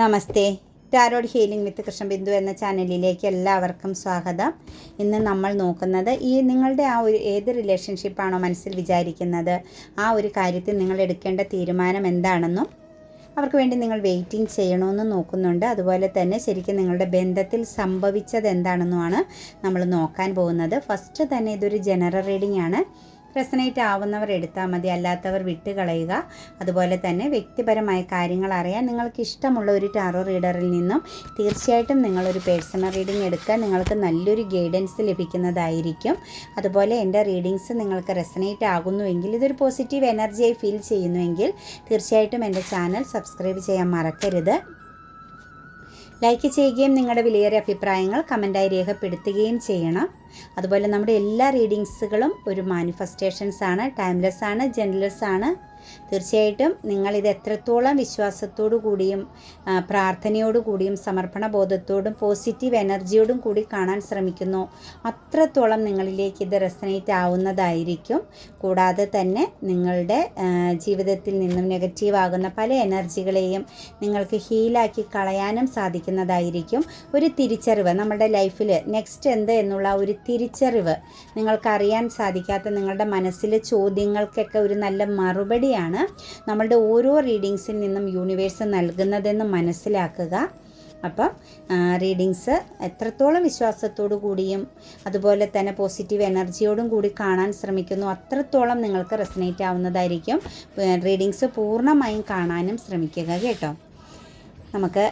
Namaste. Tarot healing with Krishnabindu എന്ന ചാനലിലേക്ക് എല്ലാവർക്കും സ്വാഗതം. ഇന്ന് നമ്മൾ നോക്കുന്നത് ഈ നിങ്ങളുടെ ആ ഒരു ഏത് റിലേഷൻഷിപ്പാണോ മനസ്സിൽ വിചാരിക്കുന്നത് ആ ഒരു കാര്യത്തിൽ നിങ്ങൾ എടുക്കേണ്ട തീരുമാനം എന്താണെന്നും അവർക്ക് വേണ്ടി നിങ്ങൾ വെയിറ്റിംഗ് ചെയ്യണമെന്ന് നോക്കുന്നുണ്ട്. അതുപോലെ തന്നെ ശരിക്കും നിങ്ങളുടെ ബന്ധത്തിൽ സംഭവിച്ചത് എന്താണെന്നുമാണ് നമ്മൾ നോക്കാൻ പോകുന്നത്. ഫസ്റ്റ് തന്നെ ഇതൊരു ജനറൽ റീഡിംഗ് ആണ്. റെസനേറ്റ് ആവുന്നവർ എടുത്താൽ മതി. അല്ലാത്തവർ വിട്ടുകളയുക. അതുപോലെ തന്നെ വ്യക്തിപരമായ കാര്യങ്ങൾ അറിയാൻ നിങ്ങൾക്ക് ഇഷ്ടമുള്ള ഒരു ടാറോ റീഡറിൽ നിന്നും തീർച്ചയായിട്ടും നിങ്ങളൊരു പേഴ്സണൽ റീഡിംഗ് എടുക്കുക. നിങ്ങൾക്ക് നല്ലൊരു ഗൈഡൻസ് ലഭിക്കുന്നതായിരിക്കും. അതുപോലെ എന്റെ റീഡിങ്സ് നിങ്ങൾക്ക് റെസനേറ്റ് ആകുന്നുവെങ്കിൽ ഇതൊരു പോസിറ്റീവ് എനർജിയായി ഫീൽ ചെയ്യുന്നുവെങ്കിൽ തീർച്ചയായിട്ടും എന്റെ ചാനൽ സബ്സ്ക്രൈബ് ചെയ്യാൻ മറക്കരുത്. ലൈക്ക് ചെയ്യുകയും നിങ്ങളുടെ വിലയേറിയ അഭിപ്രായങ്ങൾ കമന്റായി രേഖപ്പെടുത്തുകയും ചെയ്യണം. അതുപോലെ നമ്മുടെ എല്ലാ റീഡിങ്സുകളും ഒരു മാനിഫെസ്റ്റേഷൻസ് ആണ് ടൈംലെസ് ആണ് ജെൻലെസ് ആണ്. തീർച്ചയായിട്ടും നിങ്ങളിത് എത്രത്തോളം വിശ്വാസത്തോടു കൂടിയും പ്രാർത്ഥനയോടു കൂടിയും സമർപ്പണ ബോധത്തോടും പോസിറ്റീവ് എനർജിയോടും കൂടി കാണാൻ ശ്രമിക്കുന്നു. അത്രത്തോളം നിങ്ങളിലേക്ക് ഇത് റെസനേറ്റ് ആവുന്നതായിരിക്കും. കൂടാതെ തന്നെ നിങ്ങളുടെ ജീവിതത്തിൽ നിന്നും നെഗറ്റീവ് ആകുന്ന പല എനർജികളെയും നിങ്ങൾക്ക് ഹീലാക്കി കളയാനും സാധിക്കുന്നതായിരിക്കും. ഒരു തിരിച്ചറിവ് നമ്മുടെ ലൈഫിൽ നെക്സ്റ്റ് എന്ത് എന്നുള്ള ഒരു തിരിച്ചറിവ് നിങ്ങൾക്കറിയാൻ സാധിക്കാത്ത നിങ്ങളുടെ മനസ്സിലെ ചോദ്യങ്ങൾക്കൊക്കെ ഒരു നല്ല മറുപടിയാണ് നമ്മളുടെ ഓരോ റീഡിങ്സിൽ നിന്നും യൂണിവേഴ്സ് നൽകുന്നതെന്ന് മനസ്സിലാക്കുക. അപ്പം റീഡിങ്സ് എത്രത്തോളം വിശ്വാസത്തോടു കൂടിയും അതുപോലെ തന്നെ പോസിറ്റീവ് എനർജിയോടും കൂടി കാണാൻ ശ്രമിക്കുന്നു അത്രത്തോളം നിങ്ങൾക്ക് റെസനേറ്റ് ആവുന്നതായിരിക്കും റീഡിങ്സ് പൂർണമായും കാണാനും ശ്രമിക്കുക കേട്ടോ. നമുക്ക്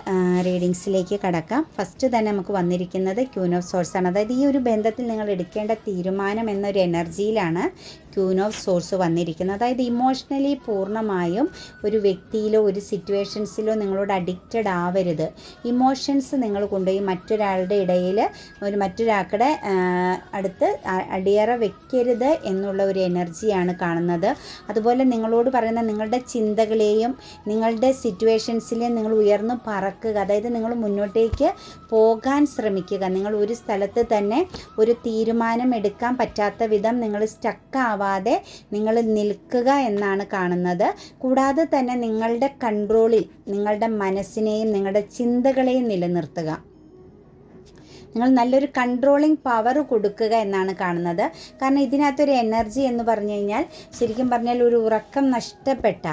റീഡിങ്സിലേക്ക് കടക്കാം. ഫസ്റ്റ് തന്നെ നമുക്ക് വന്നിരിക്കുന്നത് ക്യൂൻ ഓഫ് സോഴ്സ് ആണ്. അതായത് ഈ ഒരു ബന്ധത്തിൽ നിങ്ങൾ എടുക്കേണ്ട തീരുമാനം എന്നൊരു എനർജിയിലാണ് ക്യൂൻ ഓഫ് സോഴ്സ് വന്നിരിക്കുന്നത്. അതായത് ഇമോഷണലി പൂർണമായും ഒരു വ്യക്തിയിലോ ഒരു സിറ്റുവേഷൻസിലോ നിങ്ങളോട് അഡിക്റ്റഡ് ആവരുത്. ഇമോഷൻസ് നിങ്ങൾ കൊണ്ടുപോയി മറ്റൊരാളുടെ ഇടയിൽ ഒരു മറ്റൊരാളുടെ ആ, അടുത്ത് അടിയറ വെക്കരുത് എന്നുള്ള ഒരു എനർജിയാണ് കാണുന്നത്. അതുപോലെ നിങ്ങളോട് പറയുന്ന നിങ്ങളുടെ ചിന്തകളെയും നിങ്ങളുടെ സിറ്റുവേഷൻസിലെയും നിങ്ങൾ ഉയർന്നു പറക്കുക. അതായത് നിങ്ങൾ മുന്നോട്ടേക്ക് പോകാൻ ശ്രമിക്കുക. നിങ്ങൾ ഒരു സ്ഥലത്ത് തന്നെ ഒരു തീരുമാനം എടുക്കാൻ പറ്റാത്ത വിധം നിങ്ങൾ സ്റ്റക്ക് ആവാതെ നിങ്ങൾ നിൽക്കുക എന്നാണ് കാണുന്നത്. കൂടാതെ തന്നെ നിങ്ങളുടെ കൺട്രോളിൽ നിങ്ങളുടെ മനസ്സിനെയും നിങ്ങളുടെ ചിന്തകളെയും നിലനിർത്തുക. നിങ്ങൾ നല്ലൊരു കൺട്രോളിങ് പവർ കൊടുക്കുക എന്നാണ് കാണുന്നത്. കാരണം ഇതിനകത്തൊരു എനർജി എന്ന് പറഞ്ഞു കഴിഞ്ഞാൽ ശരിക്കും പറഞ്ഞാൽ ഒരു ഉറക്കം നഷ്ടപ്പെട്ട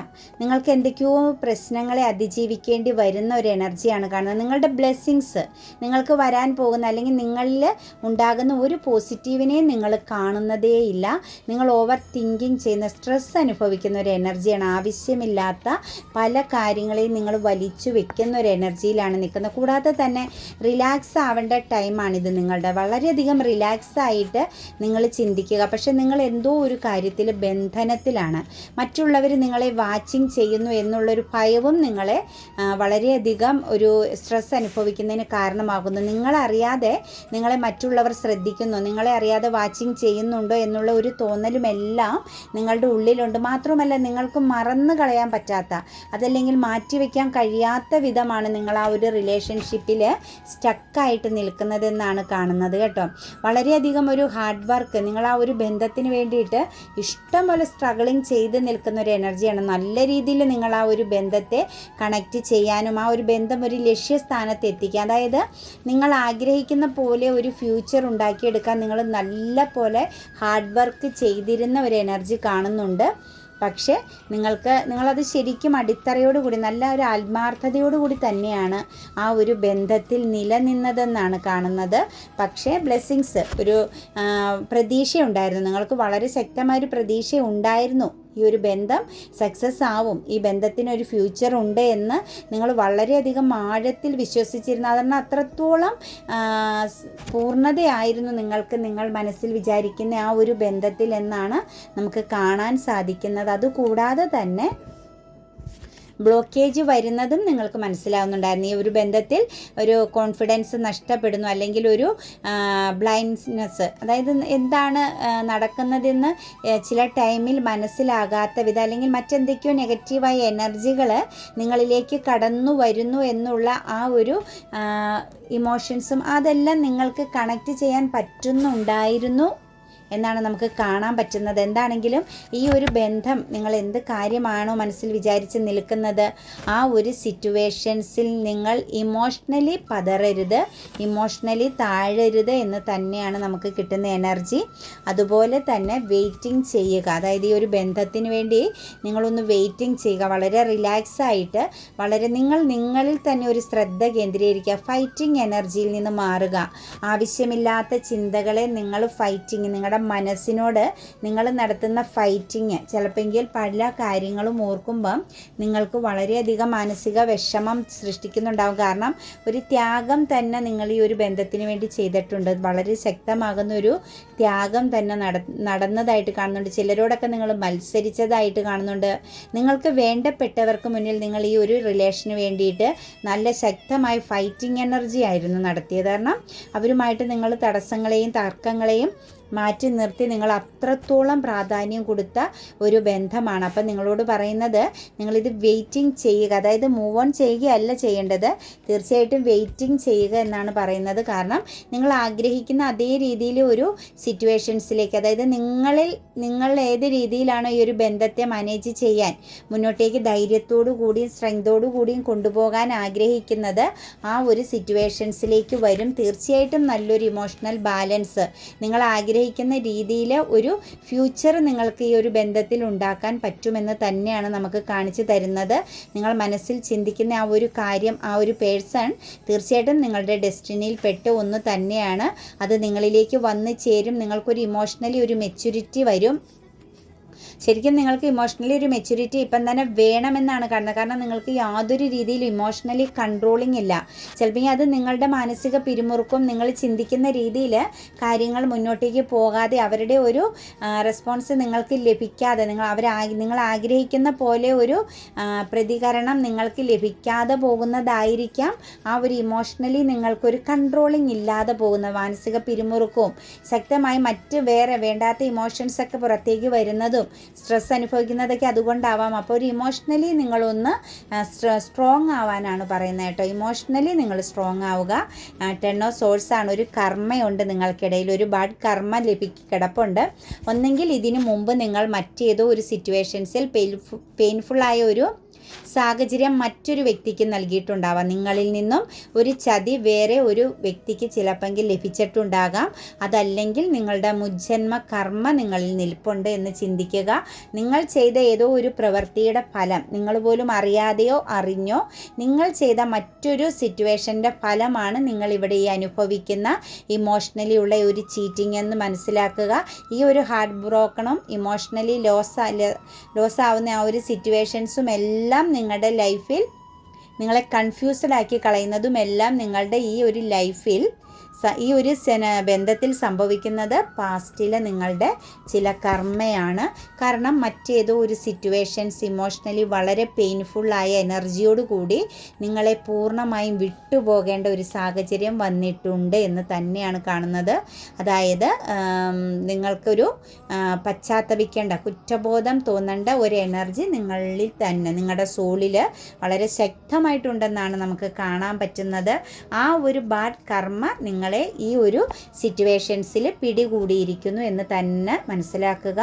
നിങ്ങൾക്ക് എന്തൊക്കെയോ പ്രശ്നങ്ങളെ അതിജീവിക്കേണ്ടി വരുന്ന ഒരു എനർജിയാണ് കാണുന്നത്. നിങ്ങളുടെ ബ്ലെസ്സിങ്സ് നിങ്ങൾക്ക് വരാൻ പോകുന്ന അല്ലെങ്കിൽ നിങ്ങളിൽ ഉണ്ടാകുന്ന ഒരു പോസിറ്റീവിനെയും നിങ്ങൾ കാണുന്നതേയില്ല നിങ്ങൾ ഓവർ തിങ്കിങ് ചെയ്യുന്ന സ്ട്രെസ് അനുഭവിക്കുന്ന ഒരു എനർജിയാണ് ആവശ്യമില്ലാത്ത പല കാര്യങ്ങളെയും നിങ്ങൾ വലിച്ചു വെക്കുന്ന ഒരു എനർജിയിലാണ് നിൽക്കുന്നത്. കൂടാതെ തന്നെ റിലാക്സ് ആവേണ്ട ടൈമാണിത്. നിങ്ങളുടെ വളരെയധികം റിലാക്സ് ആയിട്ട് നിങ്ങൾ ചിന്തിക്കുക. പക്ഷെ നിങ്ങൾ എന്തോ ഒരു കാര്യത്തിൽ ബന്ധനത്തിലാണ്. മറ്റുള്ളവർ നിങ്ങളെ വാച്ചിങ് ചെയ്യുന്നു എന്നുള്ളൊരു ഭയവും നിങ്ങളെ വളരെയധികം ഒരു സ്ട്രെസ് അനുഭവിക്കുന്നതിന് കാരണമാകുന്നു. നിങ്ങളറിയാതെ നിങ്ങളെ മറ്റുള്ളവർ ശ്രദ്ധിക്കുന്നു നിങ്ങളെ അറിയാതെ വാച്ചിങ് ചെയ്യുന്നുണ്ടോ എന്നുള്ള ഒരു തോന്നലുമെല്ലാം നിങ്ങളുടെ ഉള്ളിലുണ്ട്. മാത്രമല്ല നിങ്ങൾക്ക് മറന്നു കളയാൻ പറ്റാത്ത അതല്ലെങ്കിൽ മാറ്റിവെക്കാൻ കഴിയാത്ത വിധമാണ് നിങ്ങൾ ആ ഒരു റിലേഷൻഷിപ്പിൽ സ്റ്റക്കായിട്ട് നിൽക്കുന്നതെന്നാണ് കാണുന്നത് കേട്ടോ. വളരെയധികം ഒരു ഹാർഡ് വർക്ക് നിങ്ങൾ ആ ഒരു ബന്ധത്തിന് വേണ്ടിയിട്ട് ഇഷ്ടംപോലെ സ്ട്രഗിളിങ് ചെയ്ത് നിൽക്കുന്ന ഒരു എനർജിയാണ് നല്ല രീതിയിൽ നിങ്ങൾ ആ ഒരു ബന്ധത്തെ കണക്റ്റ് ചെയ്യാനും ആ ഒരു ബന്ധം ഒരു ലക്ഷ്യസ്ഥാനത്ത് എത്തിക്കുക. അതായത് നിങ്ങൾ ആഗ്രഹിക്കുന്ന പോലെ ഒരു ഫ്യൂച്ചർ ഉണ്ടാക്കിയെടുക്കാൻ നിങ്ങൾ നല്ല പോലെ ഹാർഡ് വർക്ക് ചെയ്തിരുന്ന ഒരു എനർജി കാണുന്നുണ്ട്. പക്ഷേ നിങ്ങൾക്ക് നിങ്ങളത് ശരിക്കും അടിത്തറയോടുകൂടി നല്ല ഒരു ആത്മാർത്ഥതയോടുകൂടി തന്നെയാണ് ആ ഒരു ബന്ധത്തിൽ നിലനിന്നതെന്നാണ് കാണുന്നത്. പക്ഷേ ബ്ലെസ്സിങ്സ് ഒരു പ്രതീക്ഷയുണ്ടായിരുന്നു. നിങ്ങൾക്ക് വളരെ ശക്തമായൊരു പ്രതീക്ഷ ഉണ്ടായിരുന്നു ഈ ഒരു ബന്ധം സക്സസ് ആവും. ഈ ബന്ധത്തിന് ഒരു ഫ്യൂച്ചർ ഉണ്ട് എന്ന് നിങ്ങൾ വളരെയധികം ആഴത്തിൽ വിശ്വസിച്ചിരുന്നു. അതാണ് അത്രത്തോളം പൂർണതയായിരുന്നു നിങ്ങൾക്ക് നിങ്ങൾ മനസ്സിൽ വിചാരിക്കുന്ന ആ ഒരു ബന്ധത്തിൽ എന്നാണ് നമുക്ക് കാണാൻ സാധിക്കുന്നത്. അതുകൂടാതെ തന്നെ ബ്ലോക്കേജ് വരുന്നതും നിങ്ങൾക്ക് മനസ്സിലാവുന്നുണ്ടായിരുന്നു. ഈ ഒരു ബന്ധത്തിൽ ഒരു കോൺഫിഡൻസ് നഷ്ടപ്പെടുന്നു അല്ലെങ്കിൽ ഒരു ബ്ലൈൻഡ്നെസ് അതായത് എന്താണ് നടക്കുന്നതെന്ന് ചില ടൈമിൽ മനസ്സിലാകാത്ത വിധം അല്ലെങ്കിൽ മറ്റെന്തൊക്കെയോ നെഗറ്റീവായ എനർജികൾ നിങ്ങളിലേക്ക് കടന്നു വരുന്നു എന്നുള്ള ആ ഒരു ഇമോഷൻസും അതെല്ലാം നിങ്ങൾക്ക് കണക്റ്റ് ചെയ്യാൻ പറ്റുന്നുണ്ടായിരുന്നു. എന്നാണ് നമുക്ക് കാണാൻ പറ്റുന്നത്. എന്താണെങ്കിലും ഈ ഒരു ബന്ധം നിങ്ങൾ എന്ത് കാര്യമാണോ മനസ്സിൽ വിചാരിച്ച് നിൽക്കുന്നത് ആ ഒരു സിറ്റുവേഷൻസിൽ നിങ്ങൾ ഇമോഷണലി പതറരുത് ഇമോഷണലി താഴരുത് എന്ന് തന്നെയാണ് നമുക്ക് കിട്ടുന്ന എനർജി. അതുപോലെ തന്നെ വെയിറ്റിംഗ് ചെയ്യുക. അതായത് ഈ ഒരു ബന്ധത്തിന് വേണ്ടി നിങ്ങളൊന്ന് വെയിറ്റിംഗ് ചെയ്യുക. വളരെ റിലാക്സ് ആയിട്ട് വളരെ നിങ്ങൾ നിങ്ങളിൽ തന്നെ ഒരു ശ്രദ്ധ കേന്ദ്രീകരിക്കുക. ഫൈറ്റിംഗ് എനർജിയിൽ നിന്ന് മാറുക. ആവശ്യമില്ലാത്ത ചിന്തകളെ നിങ്ങൾ ഫൈറ്റിംഗ് നിങ്ങളുടെ മനസ്സിനോട് നിങ്ങൾ നടത്തുന്ന ഫൈറ്റിങ് ചിലപ്പെങ്കിൽ പല കാര്യങ്ങളും ഓർക്കുമ്പം നിങ്ങൾക്ക് വളരെയധികം മാനസിക വിഷമം സൃഷ്ടിക്കുന്നുണ്ടാവും. കാരണം ഒരു ത്യാഗം തന്നെ നിങ്ങൾ ഈ ഒരു ബന്ധത്തിന് വേണ്ടി ചെയ്തിട്ടുണ്ട്. വളരെ ശക്തമാകുന്ന ഒരു ത്യാഗം തന്നെ നട നടന്നതായിട്ട് കാണുന്നുണ്ട്. ചിലരോടൊക്കെ നിങ്ങൾ മത്സരിച്ചതായിട്ട് കാണുന്നുണ്ട്. നിങ്ങൾക്ക് വേണ്ടപ്പെട്ടവർക്ക് മുന്നിൽ നിങ്ങൾ ഈ ഒരു റിലേഷന് വേണ്ടിയിട്ട് നല്ല ശക്തമായ ഫൈറ്റിംഗ് എനർജി ആയിരുന്നു നടത്തിയത്. കാരണം അവരുമായിട്ട് നിങ്ങൾ തടസ്സങ്ങളെയും തർക്കങ്ങളെയും മാറ്റി നിർത്തി നിങ്ങൾ അത്രത്തോളം പ്രാധാന്യം കൊടുത്ത ഒരു ബന്ധമാണ്. അപ്പം നിങ്ങളോട് പറയുന്നത് നിങ്ങളിത് വെയിറ്റിംഗ് ചെയ്യുക അതായത് മൂവ് ഓൺ ചെയ്യുകയല്ല ചെയ്യേണ്ടത്. തീർച്ചയായിട്ടും വെയിറ്റിംഗ് ചെയ്യുക എന്നാണ് പറയുന്നത്. കാരണം നിങ്ങൾ ആഗ്രഹിക്കുന്ന അതേ രീതിയിൽ ഒരു സിറ്റുവേഷൻസിലേക്ക് അതായത് നിങ്ങളിൽ നിങ്ങൾ ഏത് രീതിയിലാണോ ഈ ഒരു ബന്ധത്തെ മാനേജ് ചെയ്യാൻ മുന്നോട്ടേക്ക് ധൈര്യത്തോടു കൂടിയും സ്ട്രെങ്തോടു കൂടിയും കൊണ്ടുപോകാൻ ആഗ്രഹിക്കുന്നത് ആ ഒരു സിറ്റുവേഷൻസിലേക്ക് വരും. തീർച്ചയായിട്ടും നല്ലൊരു ഇമോഷണൽ ബാലൻസ് നിങ്ങൾ ആഗ്രഹിക്കുന്ന ആഗ്രഹിക്കുന്ന രീതിയിൽ ഒരു ഫ്യൂച്ചർ നിങ്ങൾക്ക് ഈ ഒരു ബന്ധത്തിൽ ഉണ്ടാക്കാൻ പറ്റുമെന്ന് തന്നെയാണ് നമുക്ക് കാണിച്ചു തരുന്നത്. നിങ്ങൾ മനസ്സിൽ ചിന്തിക്കുന്ന ആ ഒരു കാര്യം ആ ഒരു പേഴ്സൺ തീർച്ചയായിട്ടും നിങ്ങളുടെ ഡെസ്റ്റിനിയിൽ പെട്ട ഒന്ന് തന്നെയാണ്. അത് നിങ്ങളിലേക്ക് വന്നു ചേരും. നിങ്ങൾക്കൊരു ഇമോഷണലി ഒരു മെച്യൂരിറ്റി വരും. ശരിക്കും നിങ്ങൾക്ക് ഇമോഷണലി ഒരു മെച്യൂരിറ്റി ഇപ്പം തന്നെ വേണമെന്നാണ് കാണുന്നത് കാരണം നിങ്ങൾക്ക് യാതൊരു രീതിയിലും ഇമോഷണലി കൺട്രോളിങ് ഇല്ല. ചിലപ്പോൾ അത് നിങ്ങളുടെ മാനസിക പിരിമുറുക്കും. നിങ്ങൾ ചിന്തിക്കുന്ന രീതിയിൽ കാര്യങ്ങൾ മുന്നോട്ടേക്ക് പോകാതെ അവരുടെ ഒരു റെസ്പോൺസ് നിങ്ങൾക്ക് ലഭിക്കാതെ നിങ്ങൾ അവർ നിങ്ങൾ ആഗ്രഹിക്കുന്ന പോലെ ഒരു പ്രതികരണം നിങ്ങൾക്ക് ലഭിക്കാതെ പോകുന്നതായിരിക്കാം. ആ ഒരു ഇമോഷണലി നിങ്ങൾക്കൊരു കൺട്രോളിങ് ഇല്ലാതെ പോകുന്ന മാനസിക പിരിമുറുക്കവും ശക്തമായി മറ്റ് വേറെ വേണ്ടാത്ത ഇമോഷൻസ് ഒക്കെ പുറത്തേക്ക് വരുന്നതും സ്ട്രെസ് അനുഭവിക്കുന്നതൊക്കെ അതുകൊണ്ടാവാം. അപ്പോൾ ഒരു ഇമോഷണലി നിങ്ങളൊന്ന് സ്ട്രോങ് ആവാനാണ് പറയുന്നത് കേട്ടോ. ഇമോഷണലി നിങ്ങൾ സ്ട്രോങ് ആവുക. ടെൺ ഓഫ് സോഴ്സ് ആണ് ഒരു കർമ്മയുണ്ട് നിങ്ങൾക്കിടയിൽ. ഒരു ബാഡ് കർമ്മ ലഭിക്ക കിടപ്പുണ്ട്. ഒന്നെങ്കിൽ ഇതിനു മുമ്പ് നിങ്ങൾ മറ്റേതോ ഒരു സിറ്റുവേഷൻസിൽ പെയിൻഫുൾ പെയിൻഫുള്ളായ ഒരു സാഹചര്യം മറ്റൊരു വ്യക്തിക്ക് നൽകിയിട്ടുണ്ടാവാം. നിങ്ങളിൽ നിന്നും ഒരു ചതി വേറെ ഒരു വ്യക്തിക്ക് ചിലപ്പെങ്കിൽ ലഭിച്ചിട്ടുണ്ടാകാം. അതല്ലെങ്കിൽ നിങ്ങളുടെ മുജ്ജന്മ കർമ്മ നിങ്ങളിൽ നിൽപ്പുണ്ട് എന്ന് ചിന്തിക്കുക. നിങ്ങൾ ചെയ്ത ഏതോ ഒരു പ്രവൃത്തിയുടെ ഫലം നിങ്ങൾ പോലും അറിയാതെയോ അറിഞ്ഞോ നിങ്ങൾ ചെയ്ത മറ്റൊരു സിറ്റുവേഷന്റെ ഫലമാണ് നിങ്ങൾ ഇവിടെ ഈ അനുഭവിക്കുന്ന ഇമോഷണലി ഉള്ള ഒരു ചീറ്റിംഗ് എന്ന് മനസ്സിലാക്കുക. ഈ ഒരു ഹാർട്ട് ബ്രോക്കണും ഇമോഷണലി ലോസ് ലോസ് ആവുന്ന ആ ഒരു സിറ്റുവേഷൻസും എല്ലാം നിങ്ങളുടെ ലൈഫിൽ നിങ്ങളെ കൺഫ്യൂസ്ഡ് ആക്കി കളയുന്നതും എല്ലാം നിങ്ങളുടെ ഈ ഒരു ലൈഫിൽ ഈ ഒരു ബന്ധത്തിൽ സംഭവിക്കുന്നത് പാസ്റ്റിലെ നിങ്ങളുടെ ചില കർമ്മയാണ്. കാരണം മറ്റേതോ ഒരു സിറ്റുവേഷൻസ് ഇമോഷണലി വളരെ പെയിൻഫുള്ളായ എനർജിയോട് കൂടി നിങ്ങളെ പൂർണമായും വിട്ടുപോകേണ്ട ഒരു സാഹചര്യം വന്നിട്ടുണ്ട് എന്ന് തന്നെയാണ് കാണുന്നത്. അതായത് നിങ്ങൾക്കൊരു പശ്ചാത്തപിക്കേണ്ട കുറ്റബോധം തോന്നേണ്ട ഒരു എനർജി നിങ്ങളിൽ തന്നെ നിങ്ങളുടെ സോളിൽ വളരെ ശക്തമായിട്ടുണ്ടെന്നാണ് നമുക്ക് കാണാൻ പറ്റുന്നത്. ആ ഒരു ബാഡ് കർമ്മ നിങ്ങൾ നിങ്ങളെ ഈ ഒരു സിറ്റുവേഷൻസിൽ പിടികൂടിയിരിക്കുന്നു എന്ന് തന്നെ മനസ്സിലാക്കുക.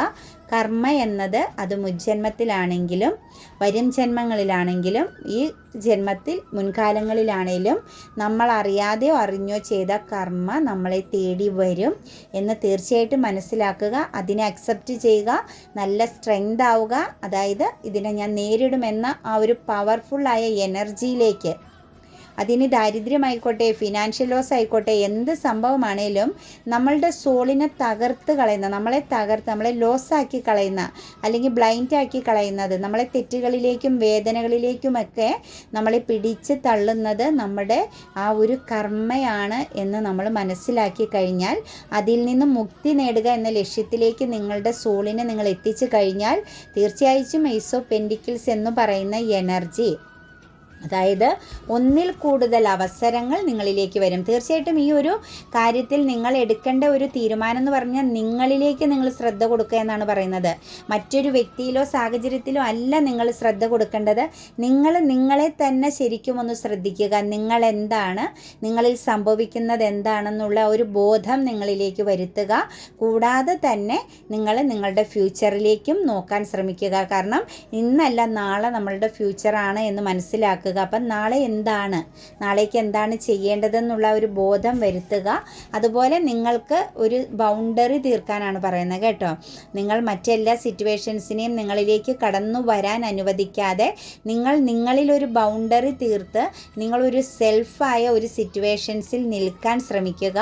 കർമ്മ എന്നത് അത് മുജ്ജന്മത്തിലാണെങ്കിലും വരും ജന്മങ്ങളിലാണെങ്കിലും ഈ ജന്മത്തിൽ മുൻകാലങ്ങളിലാണെങ്കിലും നമ്മൾ അറിയാതെയോ അറിഞ്ഞോ ചെയ്ത കർമ്മ നമ്മളെ തേടി വരും എന്ന് തീർച്ചയായിട്ടും മനസ്സിലാക്കുക. അതിനെ അക്സെപ്റ്റ് ചെയ്യുക. നല്ല സ്ട്രെങ്ത് ആവുക. അതായത് ഇതിനെ ഞാൻ നേരിടുമെന്ന ആ ഒരു പവർഫുള്ളായ എനർജിയിലേക്ക് അതിന് ദാരിദ്ര്യമായിക്കോട്ടെ ഫിനാൻഷ്യൽ ലോസ് ആയിക്കോട്ടെ എന്ത് സംഭവമാണേലും നമ്മളുടെ സോളിനെ തകർത്ത് കളയുന്ന നമ്മളെ തകർത്ത് നമ്മളെ ലോസാക്കി കളയുന്ന അല്ലെങ്കിൽ ബ്ലൈൻഡ് ആക്കി കളയുന്നത് നമ്മളെ തെറ്റുകളിലേക്കും വേദനകളിലേക്കുമൊക്കെ നമ്മളെ പിടിച്ച് തള്ളുന്നത് നമ്മുടെ ആ ഒരു കർമ്മയാണ് എന്ന് നമ്മൾ മനസ്സിലാക്കി കഴിഞ്ഞാൽ അതിൽ നിന്ന് മുക്തി നേടുക എന്ന ലക്ഷ്യത്തിലേക്ക് നിങ്ങളുടെ സോളിനെ നിങ്ങൾ എത്തിച്ചു കഴിഞ്ഞാൽ തീർച്ചയായും ഐസോ പെൻഡിക്കിൾസ് എന്ന് പറയുന്ന എനർജി അതായത് ഒന്നിൽ കൂടുതൽ അവസരങ്ങൾ നിങ്ങളിലേക്ക് വരും. തീർച്ചയായിട്ടും ഈ ഒരു കാര്യത്തിൽ നിങ്ങൾ എടുക്കേണ്ട ഒരു തീരുമാനം എന്ന് പറഞ്ഞാൽ നിങ്ങളിലേക്ക് നിങ്ങൾ ശ്രദ്ധ കൊടുക്കുക എന്നാണ് പറയുന്നത്. മറ്റൊരു വ്യക്തിയിലോ സാഹചര്യത്തിലോ അല്ല നിങ്ങൾ ശ്രദ്ധ കൊടുക്കേണ്ടത്. നിങ്ങൾ നിങ്ങളെ തന്നെ ശരിക്കും ഒന്ന് ശ്രദ്ധിക്കുക. നിങ്ങൾ എന്താണ്? നിങ്ങളിൽ സംഭവിക്കുന്നത് എന്താണെന്നുള്ള ഒരു ബോധം നിങ്ങളിലേക്ക് വരുത്തുക. കൂടാതെ തന്നെ നിങ്ങൾ നിങ്ങളുടെ ഫ്യൂച്ചറിലേക്കും നോക്കാൻ ശ്രമിക്കുക. കാരണം ഇന്നല്ല നാളെ നമ്മളുടെ ഫ്യൂച്ചറാണ് എന്ന് മനസ്സിലാക്കുക അപ്പം നാളെ എന്താണ്? നാളേക്ക് എന്താണ് ചെയ്യേണ്ടതെന്നുള്ള ഒരു ബോധം വരുത്തുക. അതുപോലെ നിങ്ങൾക്ക് ഒരു ബൗണ്ടറി തീർക്കാനാണ് പറയുന്നത് കേട്ടോ. നിങ്ങൾ മറ്റെല്ലാ സിറ്റുവേഷൻസിനെയും നിങ്ങളിലേക്ക് കടന്നു വരാൻ അനുവദിക്കാതെ നിങ്ങൾ നിങ്ങളിലൊരു ബൗണ്ടറി തീർത്ത് നിങ്ങളൊരു സെൽഫായ ഒരു സിറ്റുവേഷൻസിൽ നിൽക്കാൻ ശ്രമിക്കുക.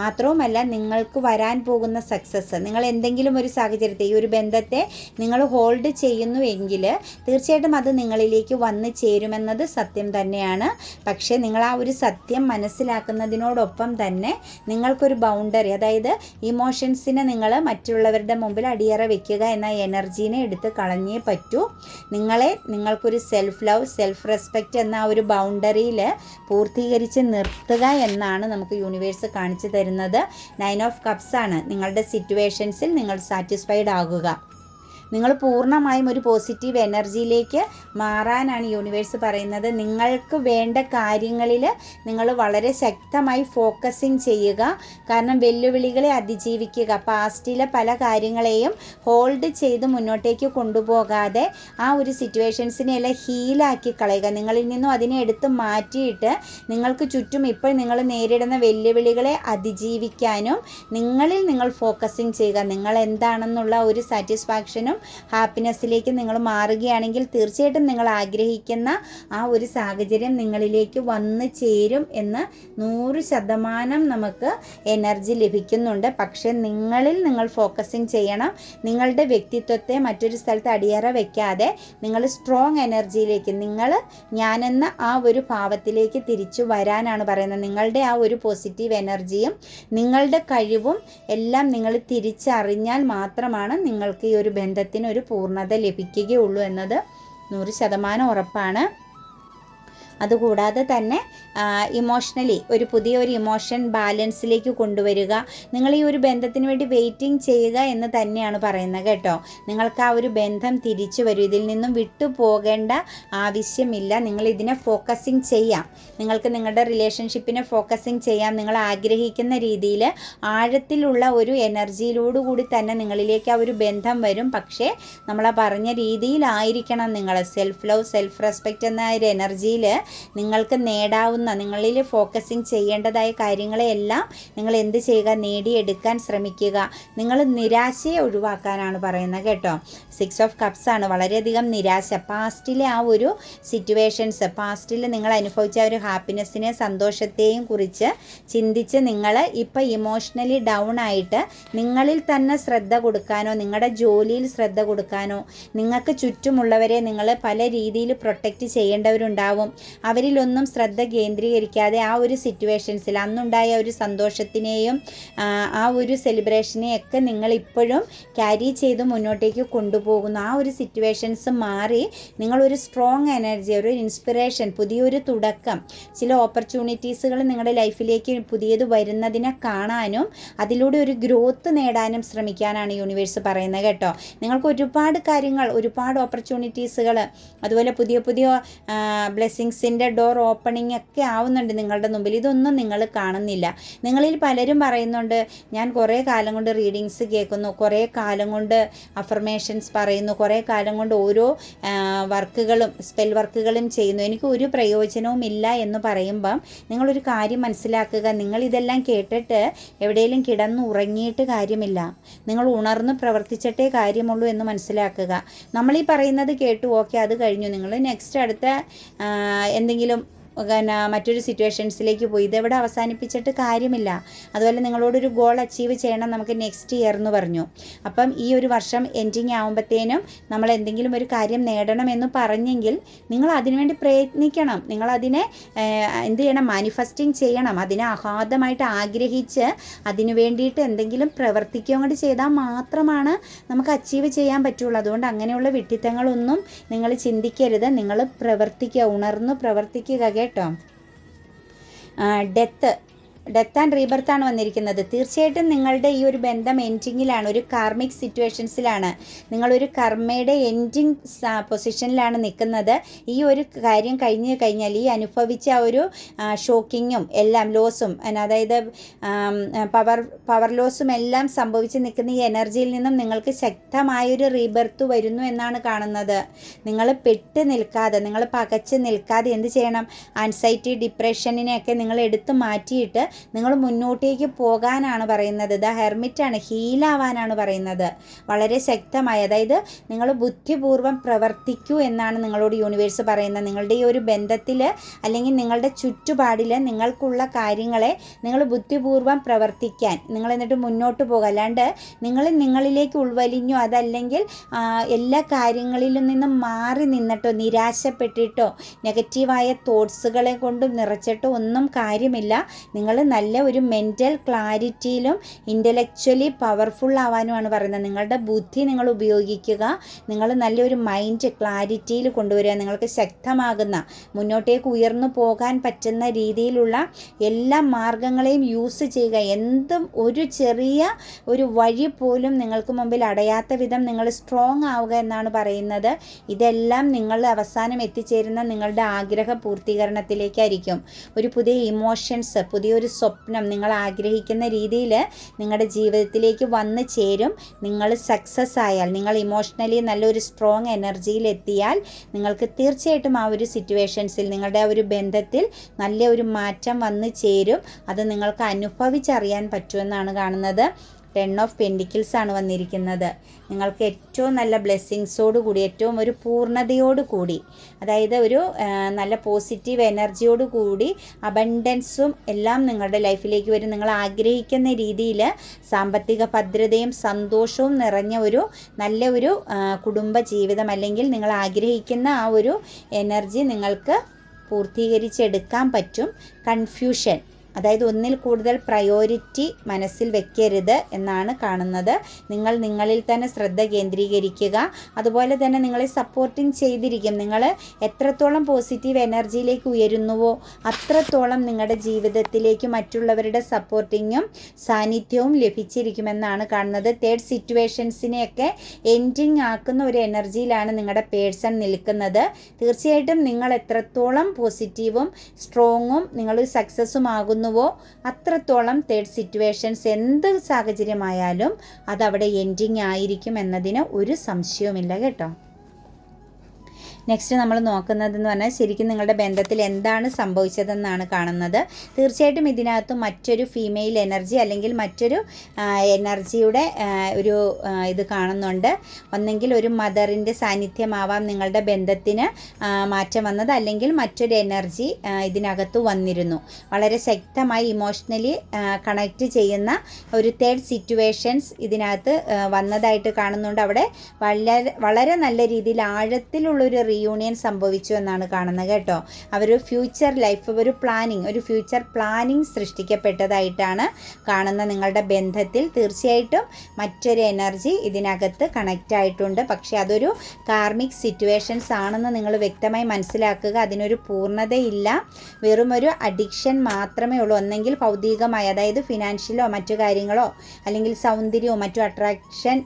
മാത്രവുമല്ല നിങ്ങൾക്ക് വരാൻ പോകുന്ന സക്സസ് നിങ്ങൾ എന്തെങ്കിലും ഒരു സാഹചര്യത്തെ ഈ ഒരു ബന്ധത്തെ നിങ്ങൾ ഹോൾഡ് ചെയ്യുന്നുവെങ്കിൽ തീർച്ചയായിട്ടും അത് നിങ്ങളിലേക്ക് വന്നു ചേരുമെന്നത് സത്യം തന്നെയാണ്. പക്ഷേ നിങ്ങൾ ആ ഒരു സത്യം മനസ്സിലാക്കുന്നതിനോടൊപ്പം തന്നെ നിങ്ങൾക്കൊരു ബൗണ്ടറി അതായത് ഇമോഷൻസിനെ നിങ്ങൾ മറ്റുള്ളവരുടെ മുമ്പിൽ അടിയറ വെക്കുക എന്ന എനർജീനെ എടുത്ത് കളഞ്ഞേ പറ്റൂ. നിങ്ങളെ നിങ്ങൾക്കൊരു സെൽഫ് ലവ് സെൽഫ് റെസ്പെക്റ്റ് എന്ന ഒരു ബൗണ്ടറിയിൽ പൂർത്തീകരിച്ച് നിർത്തുക എന്നാണ് നമുക്ക് യൂണിവേഴ്സ് കാണിച്ചു തരുന്നത്. നയൻ ഓഫ് കപ്സ് ആണ്. നിങ്ങളുടെ സിറ്റുവേഷൻസിൽ നിങ്ങൾ സാറ്റിസ്ഫൈഡ് ആകുക. നിങ്ങൾ പൂർണമായും ഒരു പോസിറ്റീവ് എനർജിയിലേക്ക് മാറാനാണ് യൂണിവേഴ്സ് പറയുന്നത്. നിങ്ങൾക്ക് വേണ്ട കാര്യങ്ങളിൽ നിങ്ങൾ വളരെ ശക്തമായി ഫോക്കസിങ് ചെയ്യുക. കാരണം വെല്ലുവിളികളെ അതിജീവിക്കുക. പാസ്റ്റിലെ പല കാര്യങ്ങളെയും ഹോൾഡ് ചെയ്ത് മുന്നോട്ടേക്ക് കൊണ്ടുപോകാതെ ആ ഒരു സിറ്റുവേഷൻസിനെ എല്ലാം ഹീലാക്കി കളയുക. നിങ്ങളിൽ നിന്നും അതിനെ എടുത്ത് മാറ്റിയിട്ട് നിങ്ങൾക്ക് ചുറ്റും ഇപ്പോൾ നിങ്ങൾ നേരിടുന്ന വെല്ലുവിളികളെ അതിജീവിക്കാനും നിങ്ങളിൽ നിങ്ങൾ ഫോക്കസിങ് ചെയ്യുക. നിങ്ങൾ എന്താണെന്നുള്ള ഒരു സാറ്റിസ്ഫാക്ഷനും ഹാപ്പിനെസ്സിലേക്ക് നിങ്ങൾ മാറുകയാണെങ്കിൽ തീർച്ചയായിട്ടും നിങ്ങൾ ആഗ്രഹിക്കുന്ന ആ ഒരു സാഹചര്യം നിങ്ങളിലേക്ക് വന്നു ചേരും എന്ന് നൂറ് ശതമാനം നമുക്ക് എനർജി ലഭിക്കുന്നുണ്ട്. പക്ഷേ നിങ്ങളിൽ നിങ്ങൾ ഫോക്കസിങ് ചെയ്യണം. നിങ്ങളുടെ വ്യക്തിത്വത്തെ മറ്റൊരു സ്ഥലത്ത് അടിയറ വയ്ക്കാതെ നിങ്ങൾ സ്ട്രോങ് എനർജിയിലേക്ക് നിങ്ങൾ ഞാനെന്ന ആ ഒരു ഭാവത്തിലേക്ക് തിരിച്ചു വരാനാണ് പറയുന്നത്. നിങ്ങളുടെ ആ ഒരു പോസിറ്റീവ് എനർജിയും നിങ്ങളുടെ കഴിവും എല്ലാം നിങ്ങൾ തിരിച്ചറിഞ്ഞാൽ മാത്രമാണ് നിങ്ങൾക്ക് ഈ ഒരു ബന്ധത്തിൽ ബന്ധത്തിന് ഒരു പൂർണത ലഭിക്കുകയുള്ളൂ എന്നത് നൂറ് ശതമാനം ഉറപ്പാണ്. അതുകൂടാതെ തന്നെ ഇമോഷണലി ഒരു പുതിയൊരു ഇമോഷൻ ബാലൻസിലേക്ക് കൊണ്ടുവരിക. നിങ്ങൾ ഈ ഒരു ബന്ധത്തിന് വേണ്ടി വെയിറ്റിംഗ് ചെയ്യുക എന്ന് തന്നെയാണ് പറയുന്നത് കേട്ടോ. നിങ്ങൾക്ക് ആ ഒരു ബന്ധം തിരിച്ചു വരും. ഇതിൽ നിന്നും വിട്ടു പോകേണ്ട ആവശ്യമില്ല. നിങ്ങൾ ഇതിനെ ഫോക്കസിങ് ചെയ്യാം. നിങ്ങൾക്ക് നിങ്ങളുടെ റിലേഷൻഷിപ്പിനെ ഫോക്കസിങ് ചെയ്യാം. നിങ്ങൾ ആഗ്രഹിക്കുന്ന രീതിയിൽ ആഴത്തിലുള്ള ഒരു എനർജിയിലോടുകൂടി തന്നെ നിങ്ങളിലേക്ക് ആ ഒരു ബന്ധം വരും. പക്ഷേ നമ്മൾ ആ പറഞ്ഞ രീതിയിലായിരിക്കണം നിങ്ങൾ. സെൽഫ് ലവ് സെൽഫ് റെസ്പെക്റ്റ് എന്ന ഒരു എനർജിയിൽ നിങ്ങൾക്ക് നേടാവുന്ന നിങ്ങളിൽ ഫോക്കസിങ് ചെയ്യേണ്ടതായ കാര്യങ്ങളെയെല്ലാം നിങ്ങൾ എന്ത് ചെയ്യുക? നേടിയെടുക്കാൻ ശ്രമിക്കുക. നിങ്ങൾ നിരാശയെ ഒഴിവാക്കാനാണ് പറയുന്നത് കേട്ടോ. സിക്സ് ഓഫ് കപ്സ് ആണ്. വളരെയധികം നിരാശ. പാസ്റ്റിലെ ആ ഒരു സിറ്റുവേഷൻസ് പാസ്റ്റിൽ നിങ്ങൾ അനുഭവിച്ച ഒരു ഹാപ്പിനെസ്സിനെ സന്തോഷത്തെയും കുറിച്ച് ചിന്തിച്ച് നിങ്ങൾ ഇപ്പോൾ ഇമോഷണലി ഡൗൺ ആയിട്ട് നിങ്ങളിൽ തന്നെ ശ്രദ്ധ കൊടുക്കാനോ നിങ്ങളുടെ ജോലിയിൽ ശ്രദ്ധ കൊടുക്കാനോ നിങ്ങൾക്ക് ചുറ്റുമുള്ളവരെ നിങ്ങൾ പല രീതിയിൽ പ്രൊട്ടക്റ്റ് ചെയ്യേണ്ടവരുണ്ടാവും. അവരിലൊന്നും ശ്രദ്ധ കേന്ദ്രീകരിക്കാതെ ആ ഒരു സിറ്റുവേഷൻസിൽ അന്നുണ്ടായ ഒരു സന്തോഷത്തിനെയും ആ ഒരു സെലിബ്രേഷനെയൊക്കെ നിങ്ങൾ ഇപ്പോഴും ക്യാരി ചെയ്ത് മുന്നോട്ടേക്ക് കൊണ്ടുപോകുന്നു. ആ ഒരു സിറ്റുവേഷൻസ് മാറി നിങ്ങളൊരു സ്ട്രോങ് എനർജി ഒരു ഇൻസ്പിറേഷൻ പുതിയൊരു തുടക്കം ചില ഓപ്പർച്യൂണിറ്റീസുകൾ നിങ്ങളുടെ ലൈഫിലേക്ക് പുതിയത് വരുന്നതിനെ കാണാനും അതിലൂടെ ഒരു ഗ്രോത്ത് നേടാനും ശ്രമിക്കാനാണ് യൂണിവേഴ്സ് പറയുന്നത് കേട്ടോ. നിങ്ങൾക്ക് ഒരുപാട് കാര്യങ്ങൾ ഒരുപാട് ഓപ്പർച്യൂണിറ്റീസുകൾ അതുപോലെ പുതിയ പുതിയ ബ്ലെസ്സിങ്സിന്റെ ഡോർ ഓപ്പണിംഗ് ഒക്കെ ആവുന്നുണ്ട് നിങ്ങളുടെ മുമ്പിൽ. ഇതൊന്നും നിങ്ങൾ കാണുന്നില്ല. നിങ്ങളിൽ പലരും പറയുന്നുണ്ട് ഞാൻ കുറേ കാലം കൊണ്ട് റീഡിങ്സ് കേൾക്കുന്നു കുറേ കാലം കൊണ്ട് അഫർമേഷൻസ് പറയുന്നു കുറേ കാലം കൊണ്ട് ഓരോ വർക്കുകളും സ്പെൽ വർക്കുകളും ചെയ്യുന്നു. എനിക്ക് ഒരു പ്രയോജനവും ഇല്ല എന്ന് പറയുമ്പം നിങ്ങളൊരു കാര്യം മനസ്സിലാക്കുക. നിങ്ങൾ ഇതെല്ലാം കേട്ടിട്ട് എവിടെയെങ്കിലും കിടന്ന് ഉറങ്ങിയിട്ട് കാര്യമില്ല. നിങ്ങൾ ഉണർന്ന് പ്രവർത്തിച്ചിട്ടേ കാര്യമുള്ളൂ എന്ന് മനസ്സിലാക്കുക. നമ്മൾ ഈ പറയുന്നത് കേട്ടു. ഓക്കെ അത് കഴിഞ്ഞു. നിങ്ങൾ നെക്സ്റ്റ് അടുത്ത എന്തെങ്കിലും പിന്നെ മറ്റൊരു സിറ്റുവേഷൻസിലേക്ക് പോയി. ഇതെവിടെ അവസാനിപ്പിച്ചിട്ട് കാര്യമില്ല. അതുപോലെ നിങ്ങളോടൊരു ഗോൾ അച്ചീവ് ചെയ്യണം നമുക്ക് നെക്സ്റ്റ് ഇയർ എന്ന് പറഞ്ഞു. അപ്പം ഈ ഒരു വർഷം എൻഡിങ് ആകുമ്പോഴത്തേനും നമ്മൾ എന്തെങ്കിലും ഒരു കാര്യം നേടണമെന്ന് പറഞ്ഞെങ്കിൽ നിങ്ങൾ അതിനുവേണ്ടി പ്രയത്നിക്കണം. നിങ്ങളതിനെ എന്ത് ചെയ്യണം? മാനിഫെസ്റ്റിംഗ് ചെയ്യണം. അതിനെ അഗാധമായിട്ട് ആഗ്രഹിച്ച് അതിനു വേണ്ടിയിട്ട് എന്തെങ്കിലും പ്രവർത്തിക്കുകയും കൂടി ചെയ്താൽ മാത്രമാണ് നമുക്ക് അച്ചീവ് ചെയ്യാൻ പറ്റുള്ളൂ. അതുകൊണ്ട് അങ്ങനെയുള്ള വിട്ടിത്തങ്ങളൊന്നും നിങ്ങൾ ചിന്തിക്കരുത്. നിങ്ങൾ പ്രവർത്തിക്കുക ഉണർന്നു പ്രവർത്തിക്കുക കേട്ടോ. ഡെത്ത് ഡെത്ത് ആൻഡ് റീബർത്ത് ആണ് വന്നിരിക്കുന്നത്. തീർച്ചയായിട്ടും നിങ്ങളുടെ ഈ ഒരു ബന്ധം എൻഡിങ്ങിലാണ് ഒരു കാർമിക് സിറ്റുവേഷൻസിലാണ് നിങ്ങളൊരു കർമ്മയുടെ എൻഡിങ് പൊസിഷനിലാണ് നിൽക്കുന്നത്. ഈ ഒരു കാര്യം കഴിഞ്ഞ് കഴിഞ്ഞാൽ ഈ അനുഭവിച്ച ഒരു ഷോക്കിങ്ങും എല്ലാം ലോസും അതായത് പവർ പവർ ലോസും എല്ലാം സംഭവിച്ച് നിൽക്കുന്ന ഈ എനർജിയിൽ നിന്നും നിങ്ങൾക്ക് ശക്തമായൊരു റീബർത്ത് വരുന്നു എന്നാണ് കാണുന്നത്. നിങ്ങൾ പെട്ട് നിൽക്കാതെ നിങ്ങൾ പകച്ച് നിൽക്കാതെ എന്ത് ചെയ്യണം? ആൻസൈറ്റി ഡിപ്രഷനിനെയൊക്കെ നിങ്ങൾ എടുത്തു മാറ്റിയിട്ട് നിങ്ങൾ മുന്നോട്ടേക്ക് പോകാനാണ് പറയുന്നത്. ദ ഹെർമിറ്റാണ് ഹീലാവാനാണ് പറയുന്നത്. വളരെ ശക്തമായി അതായത് നിങ്ങൾ ബുദ്ധിപൂർവം പ്രവർത്തിക്കൂ എന്നാണ് നിങ്ങളോട് യൂണിവേഴ്സ് പറയുന്നത്. നിങ്ങളുടെ ഈ ഒരു ബന്ധത്തിൽ അല്ലെങ്കിൽ നിങ്ങളുടെ ചുറ്റുപാടിൽ നിങ്ങൾക്കുള്ള കാര്യങ്ങളെ നിങ്ങൾ ബുദ്ധിപൂർവം പ്രവർത്തിക്കാൻ നിങ്ങൾ എന്നിട്ട് മുന്നോട്ട് പോകുക. അല്ലാണ്ട് നിങ്ങൾ നിങ്ങളിലേക്ക് ഉൾവലിഞ്ഞോ അതല്ലെങ്കിൽ എല്ലാ കാര്യങ്ങളിലും നിന്നും മാറി നിന്നിട്ടോ നിരാശപ്പെട്ടിട്ടോ നെഗറ്റീവായ തോട്ട്സുകളെ കൊണ്ടും നിറച്ചിട്ടോ ഒന്നും കാര്യമില്ല. നിങ്ങൾ നല്ല ഒരു മെന്റൽ ക്ലാരിറ്റിയിലും ഇന്റലക്ച്വലി പവർഫുൾ ആവാനുമാണ് പറയുന്നത്. നിങ്ങളുടെ ബുദ്ധി നിങ്ങൾ ഉപയോഗിക്കുക. നിങ്ങൾ നല്ലൊരു മൈൻഡ് ക്ലാരിറ്റിയിൽ കൊണ്ടുവരിക. നിങ്ങൾക്ക് ശക്തമാകുന്ന മുന്നോട്ടേക്ക് ഉയർന്നു പോകാൻ പറ്റുന്ന രീതിയിലുള്ള എല്ലാ മാർഗങ്ങളെയും യൂസ് ചെയ്യുക. എന്തും ഒരു ചെറിയ ഒരു വഴി പോലും നിങ്ങൾക്ക് മുമ്പിൽ അടയാത്ത വിധം നിങ്ങൾ സ്ട്രോങ് ആവുക എന്നാണ് പറയുന്നത്. ഇതെല്ലാം നിങ്ങൾ അവസാനം എത്തിച്ചേരുന്ന നിങ്ങളുടെ ആഗ്രഹ പൂർത്തീകരണത്തിലേക്കായിരിക്കും. ഒരു പുതിയ ഇമോഷൻസ് പുതിയൊരു സ്വപ്നം നിങ്ങൾ ആഗ്രഹിക്കുന്ന രീതിയിൽ നിങ്ങളുടെ ജീവിതത്തിലേക്ക് വന്നു ചേരും. നിങ്ങൾ സക്സസ് ആയാൽ നിങ്ങൾ ഇമോഷണലി നല്ലൊരു സ്ട്രോങ് എനർജിയിൽ എത്തിയാൽ നിങ്ങൾക്ക് തീർച്ചയായിട്ടും ആ ഒരു സിറ്റുവേഷൻസിൽ നിങ്ങളുടെ ആ ഒരു ബന്ധത്തിൽ നല്ല ഒരു മാറ്റം വന്നു ചേരും. അത് നിങ്ങൾക്ക് അനുഭവിച്ചറിയാൻ പറ്റുമെന്നാണ് കാണുന്നത്. ടെൻ ഓഫ് പെൻഡിക്കിൾസ് ആണ് വന്നിരിക്കുന്നത്. നിങ്ങൾക്ക് ഏറ്റവും നല്ല ബ്ലെസ്സിങ്സോട് കൂടി ഏറ്റവും ഒരു പൂർണതയോട് കൂടി അതായത് ഒരു നല്ല പോസിറ്റീവ് എനർജിയോട് കൂടി അബണ്ടൻസും എല്ലാം നിങ്ങളുടെ ലൈഫിലേക്ക് വരും. നിങ്ങൾ ആഗ്രഹിക്കുന്ന രീതിയിൽ സാമ്പത്തിക ഭദ്രതയും സന്തോഷവും നിറഞ്ഞ ഒരു നല്ല ഒരു കുടുംബ ജീവിതം അല്ലെങ്കിൽ നിങ്ങൾ ആഗ്രഹിക്കുന്ന ആ ഒരു എനർജി നിങ്ങൾക്ക് പൂർത്തീകരിച്ചെടുക്കാൻ പറ്റും. കൺഫ്യൂഷൻ അതായത് ഒന്നിൽ കൂടുതൽ പ്രയോറിറ്റി മനസ്സിൽ വെക്കരുത് എന്നാണ് കാണുന്നത്. നിങ്ങൾ നിങ്ങളിൽ തന്നെ ശ്രദ്ധ കേന്ദ്രീകരിക്കുക. അതുപോലെ തന്നെ നിങ്ങളെ സപ്പോർട്ടിങ് ചെയ്തിരിക്കും. നിങ്ങൾ എത്രത്തോളം പോസിറ്റീവ് എനർജിയിലേക്ക് ഉയരുന്നുവോ അത്രത്തോളം നിങ്ങളുടെ ജീവിതത്തിലേക്ക് മറ്റുള്ളവരുടെ സപ്പോർട്ടിങ്ങും സാന്നിധ്യവും ലഭിച്ചിരിക്കുമെന്നാണ് കാണുന്നത്. തേർഡ് സിറ്റുവേഷൻസിനെയൊക്കെ എൻഡിങ് ആക്കുന്ന ഒരു എനർജിയിലാണ് നിങ്ങളുടെ പേഴ്സൺ നിൽക്കുന്നത്. തീർച്ചയായിട്ടും നിങ്ങൾ എത്രത്തോളം പോസിറ്റീവും സ്ട്രോങ്ങും നിങ്ങൾ സക്സസ്സും ആകുന്നു പോകുന്നുവോ അത്രത്തോളം തേർഡ് സിറ്റുവേഷൻസ് എന്ത് സാഹചര്യമായാലും അതവിടെ എൻഡിങ് ആയിരിക്കും എന്നതിന് ഒരു സംശയവുമില്ല കേട്ടോ. നെക്സ്റ്റ് നമ്മൾ നോക്കുന്നതെന്ന് പറഞ്ഞാൽ ശരിക്കും നിങ്ങളുടെ ബന്ധത്തിൽ എന്താണ് സംഭവിച്ചതെന്നാണ് കാണുന്നത്. തീർച്ചയായിട്ടും ഇതിനകത്ത് മറ്റൊരു ഫീമെയിൽ എനർജി അല്ലെങ്കിൽ മറ്റൊരു എനർജിയുടെ ഒരു ഇത് കാണുന്നുണ്ട്. ഒന്നെങ്കിൽ ഒരു മദറിന്റെ സാന്നിധ്യമാവാം നിങ്ങളുടെ ബന്ധത്തിന് മാറ്റം വന്നത്. അല്ലെങ്കിൽ മറ്റൊരു എനർജി ഇതിനകത്ത് വന്നിരുന്നു. വളരെ ശക്തമായി ഇമോഷണലി കണക്റ്റ് ചെയ്യുന്ന ഒരു തേർഡ് സിറ്റുവേഷൻസ് ഇതിനകത്ത് വന്നതായിട്ട് കാണുന്നുണ്ട്. അവിടെ വളരെ വളരെ നല്ല രീതിയിൽ ആഴത്തിലുള്ളൊരു റീയൂണിയൻ സംഭവിച്ചു എന്നാണ് കാണുന്നത് കേട്ടോ. അവർ ഫ്യൂച്ചർ ലൈഫ് ഒരു പ്ലാനിങ് ഒരു ഫ്യൂച്ചർ പ്ലാനിങ് സൃഷ്ടിക്കപ്പെട്ടതായിട്ടാണ് കാണുന്ന നിങ്ങളുടെ ബന്ധത്തിൽ തീർച്ചയായിട്ടും മറ്റൊരു എനർജി ഇതിനകത്ത് കണക്റ്റ് ആയിട്ടുണ്ട്. പക്ഷേ അതൊരു കാർമിക് സിറ്റുവേഷൻസ് ആണെന്ന് നിങ്ങൾ വ്യക്തമായി മനസ്സിലാക്കുക. അതിനൊരു പൂർണതയില്ല. വെറും ഒരു അഡിക്ഷൻ മാത്രമേ ഉള്ളൂ. ഒന്നെങ്കിൽ ഭൗതികമായി അതായത് ഫിനാൻഷ്യലോ മറ്റു കാര്യങ്ങളോ അല്ലെങ്കിൽ സൗന്ദര്യമോ മറ്റു അട്രാക്ഷൻ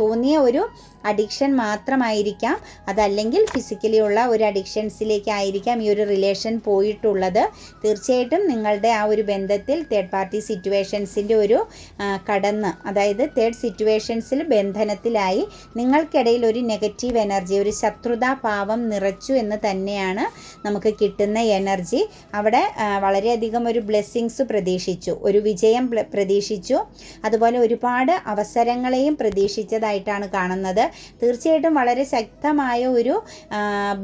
തോന്നിയ ഒരു അഡിക്ഷൻ മാത്രമായിരിക്കാം. അതല്ലെങ്കിൽ ഫിസിക്കലി ഉള്ള ഒരു അഡിക്ഷൻസിലേക്കായിരിക്കാം ഈ ഒരു റിലേഷൻ പോയിട്ടുള്ളത്. തീർച്ചയായിട്ടും നിങ്ങളുടെ ആ ഒരു ബന്ധത്തിൽ തേർഡ് പാർട്ടി സിറ്റുവേഷൻസിന്റെ ഒരു കടന്ന് അതായത് തേർഡ് സിറ്റുവേഷൻസിൽ ബന്ധനത്തിലായി നിങ്ങൾക്കിടയിൽ ഒരു നെഗറ്റീവ് എനർജി ഒരു ശത്രുതാ ഭാവം നിറച്ചു എന്ന് തന്നെയാണ് നമുക്ക് കിട്ടുന്ന എനർജി അവിടെ വളരെയധികം ഒരു ബ്ലെസ്സിങ്സ് പ്രതീക്ഷിച്ചു ഒരു വിജയം പ്രതീക്ഷിച്ചു. അതുപോലെ ഒരുപാട് അവസരങ്ങളെയും പ്രതീക്ഷിച്ചതായിട്ടാണ് കാണുന്നത്. തീർച്ചയായിട്ടും വളരെ ശക്തമായ ഒരു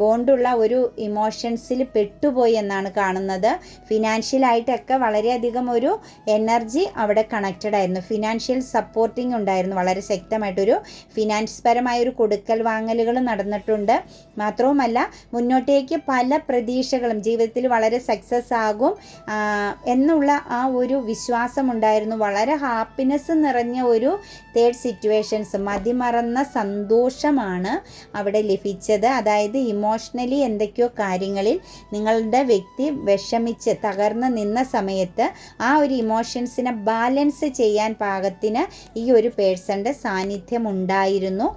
ബോണ്ടുള്ള ഒരു ഇമോഷൻസിൽ പെട്ടുപോയി എന്നാണ് കാണുന്നത്. ഫിനാൻഷ്യലായിട്ടൊക്കെ വളരെയധികം ഒരു എനർജി അവിടെ കണക്റ്റഡ് ആയിരുന്നു. ഫിനാൻഷ്യൽ സപ്പോർട്ടിംഗ് ഉണ്ടായിരുന്നു. വളരെ ശക്തമായിട്ടൊരു ഫിനാൻസ് പരമായ ഒരു കൊടുക്കൽ വാങ്ങലുകൾ നടന്നിട്ടുണ്ട്. മാത്രവുമല്ല മുന്നോട്ടേക്ക് പല പ്രതീക്ഷകളും ജീവിതത്തിൽ വളരെ സക്സസ് ആകും എന്നുള്ള ആ ഒരു വിശ്വാസമുണ്ടായിരുന്നു. വളരെ ഹാപ്പിനെസ് നിറഞ്ഞ ഒരു തേർഡ് സിറ്റുവേഷൻസ് മതിമറന്ന സന്തോഷമാണ് അവിടെ ലഭിച്ചത്. അതായത് ഇമോഷണലി എന്തൊക്കെയോ കാര്യങ്ങളിൽ നിങ്ങളുടെ വ്യക്തി വിഷമിച്ച് തകർന്ന് നിന്ന സമയത്ത് ആ ഒരു ഇമോഷൻസിനെ ബാലൻസ് ചെയ്യാൻ പാകത്തിന് ഈ ഒരു പേഴ്സന്റെ സാന്നിധ്യം ഉണ്ടായിരുന്നു.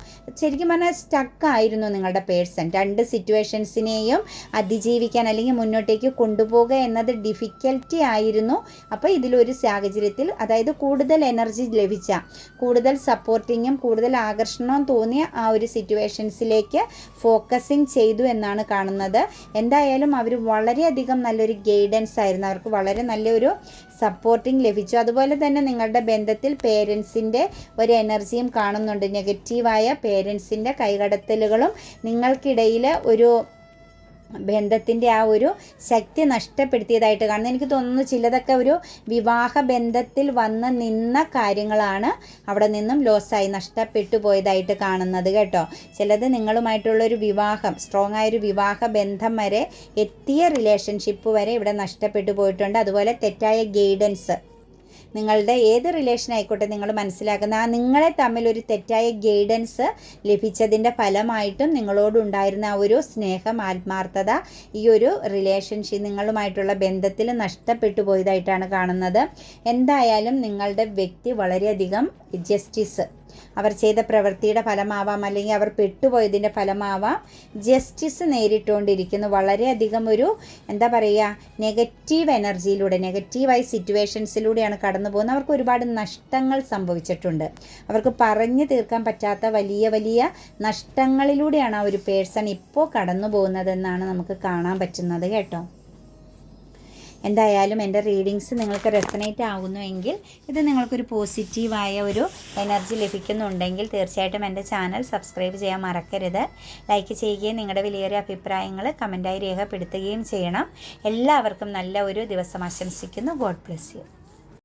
ശരിക്കും പറഞ്ഞാൽ സ്റ്റക്കായിരുന്നു നിങ്ങളുടെ പേഴ്സൺ രണ്ട് സിറ്റുവേഷൻസിനെയും അതിജീവിക്കാൻ അല്ലെങ്കിൽ മുന്നോട്ടേക്ക് കൊണ്ടുപോകുക എന്നത് ഡിഫിക്കൽറ്റി ആയിരുന്നു. അപ്പോൾ ഇതിലൊരു സാഹചര്യത്തിൽ അതായത് കൂടുതൽ എനർജി ലഭിച്ച കൂടുതൽ സപ്പോർട്ടിങ്ങും കൂടുതൽ ആകർഷണവും തോന്നിയ ആ ഒരു സിറ്റുവേഷൻസിലേക്ക് ഫോക്കസിങ് ചെയ്തു എന്നാണ് കാണുന്നത്. എന്തായാലും അവർ വളരെയധികം നല്ലൊരു ഗൈഡൻസ് ആയിരുന്നു. അവർക്ക് വളരെ നല്ലൊരു സപ്പോർട്ടിങ് ലഭിച്ചു. അതുപോലെ തന്നെ നിങ്ങളുടെ ബന്ധത്തിൽ പേരൻസിന്റെ ഒരു എനർജിയും കാണുന്നുണ്ട്. നെഗറ്റീവായ പേരൻസിന്റെ കൈകടത്തലുകളും നിങ്ങൾക്കിടയിൽ ഒരു ബന്ധത്തിന്റെ ആ ഒരു ശക്തി നഷ്ടപ്പെടുത്തിയതായിട്ട് കാണുന്നത് എനിക്ക് തോന്നുന്നു ചിലതൊക്കെ ഒരു വിവാഹ ബന്ധത്തിൽ വന്ന് നിന്ന കാര്യങ്ങളാണ് അവിടെ നിന്നും ലോസായി നഷ്ടപ്പെട്ടു പോയതായിട്ട് കാണുന്നത് കേട്ടോ. ചിലത് നിങ്ങളുമായിട്ടുള്ളൊരു വിവാഹം സ്ട്രോങ് ആയൊരു വിവാഹ ബന്ധം വരെ എത്തിയ റിലേഷൻഷിപ്പ് വരെ ഇവിടെ നഷ്ടപ്പെട്ടു പോയിട്ടുണ്ട്. അതുപോലെ തെറ്റായ ഗൈഡൻസ് നിങ്ങളുടെ ഏത് റിലേഷൻ ആയിക്കോട്ടെ നിങ്ങൾ മനസ്സിലാക്കുന്ന ആ നിങ്ങളെ തമ്മിൽ ഒരു തെറ്റായ ഗൈഡൻസ് ലഭിച്ചതിന്റെ ഫലമായിട്ടും നിങ്ങളോടുണ്ടായിരുന്ന ആ ഒരു സ്നേഹം ആത്മാർത്ഥത ഈ ഒരു റിലേഷൻഷിപ്പ് നിങ്ങളുമായിട്ടുള്ള ബന്ധത്തിൽ നഷ്ടപ്പെട്ടു പോയതായിട്ടാണ് കാണുന്നത്. എന്തായാലും നിങ്ങളുടെ വ്യക്തി വളരെയധികം ജസ്റ്റിസ് അവർ ചെയ്ത പ്രവൃത്തിയുടെ ഫലമാവാം അല്ലെങ്കിൽ അവർ പെട്ടുപോയതിന്റെ ഫലമാവാം. ജസ്റ്റിസ് നേരിട്ടുകൊണ്ടിരിക്കുന്നു. വളരെയധികം ഒരു എന്താ പറയുക നെഗറ്റീവ് എനർജിയിലൂടെ നെഗറ്റീവായി സിറ്റുവേഷൻസിലൂടെയാണ് കടന്നു പോകുന്നത് അവർക്ക് ഒരുപാട് നഷ്ടങ്ങൾ സംഭവിച്ചിട്ടുണ്ട്. അവർക്ക് പറഞ്ഞു തീർക്കാൻ പറ്റാത്ത വലിയ വലിയ നഷ്ടങ്ങളിലൂടെയാണ് ആ ഒരു പേഴ്സൺ ഇപ്പോൾ കടന്നു പോകുന്നതെന്നാണ് നമുക്ക് കാണാൻ പറ്റുന്നത് കേട്ടോ. എന്തായാലും എന്റെ റീഡിങ്സ് നിങ്ങൾക്ക് റെസനേറ്റ് ആകുന്നുവെങ്കിൽ ഇത് നിങ്ങൾക്കൊരു പോസിറ്റീവായ ഒരു എനർജി ലഭിക്കുന്നുണ്ടെങ്കിൽ തീർച്ചയായിട്ടും എന്റെ ചാനൽ സബ്സ്ക്രൈബ് ചെയ്യാൻ മറക്കരുത്. ലൈക്ക് ചെയ്യുകയും നിങ്ങളുടെ വിലയേറിയ അഭിപ്രായങ്ങൾ കമന്റായി രേഖപ്പെടുത്തുകയും ചെയ്യണം. എല്ലാവർക്കും നല്ല ഒരു ദിവസം ആശംസിക്കുന്നു. God bless you.